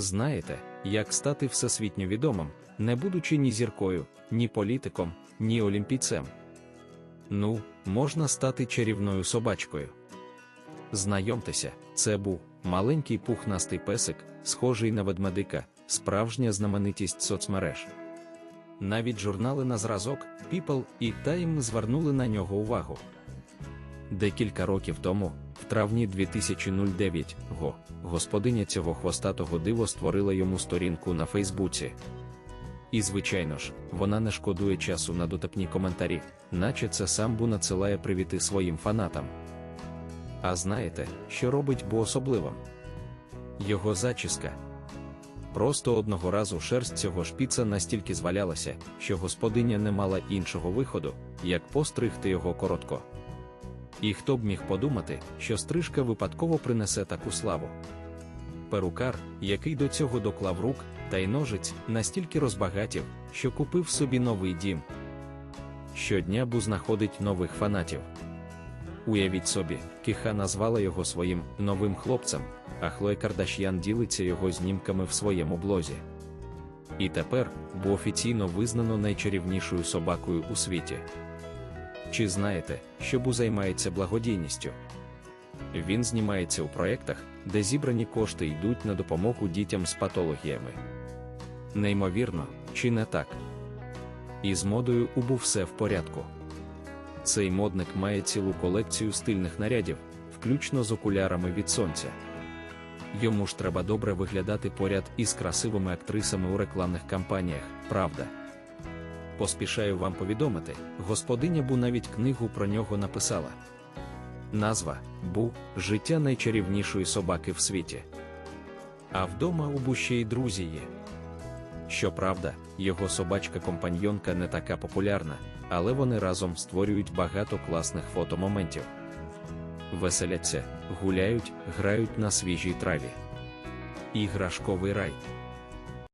Знаєте, як стати всесвітньо відомим, не будучи ні зіркою, ні політиком, ні олімпійцем? Ну, можна стати чарівною собачкою. Знайомтеся, це був маленький пухнастий песик, схожий на ведмедика, справжня знаменитість соцмереж. Навіть журнали на зразок People і Time звернули на нього увагу. Декілька років тому, в травні 2009 го, господиня цього хвостатого диво створила йому сторінку на Фейсбуці. І, звичайно ж, вона не шкодує часу на дотепні коментарі, наче це сам Бу надсилає привіти своїм фанатам. А знаєте, що робить Бу особливим? Його зачіска. Просто одного разу шерсть цього шпіца настільки звалялася, що господиня не мала іншого виходу, як постригти його коротко. І хто б міг подумати, що стрижка випадково принесе таку славу. Перукар, який до цього доклав рук, та й ножиць, настільки розбагатів, що купив собі новий дім. Щодня Бу знаходить нових фанатів. Уявіть собі, Кіха назвала його своїм новим хлопцем, а Хлоя Кардаш'ян ділиться його знімками в своєму блозі. І тепер Бу офіційно визнано найчарівнішою собакою у світі. Чи знаєте, що Бу займається благодійністю? Він знімається у проєктах, де зібрані кошти йдуть на допомогу дітям з патологіями. Неймовірно, чи не так? І з модою у Бу все в порядку. Цей модник має цілу колекцію стильних нарядів, включно з окулярами від сонця. Йому ж треба добре виглядати поряд із красивими актрисами у рекламних кампаніях, правда. Поспішаю вам повідомити, господиня Бу навіть книгу про нього написала. Назва Бу життя найчарівнішої собаки в світі. А вдома у Бу ще й друзі є. Щоправда, його собачка-компаньйонка не така популярна, але вони разом створюють багато класних фотомоментів. Веселяться, гуляють, грають на свіжій траві. Іграшковий рай.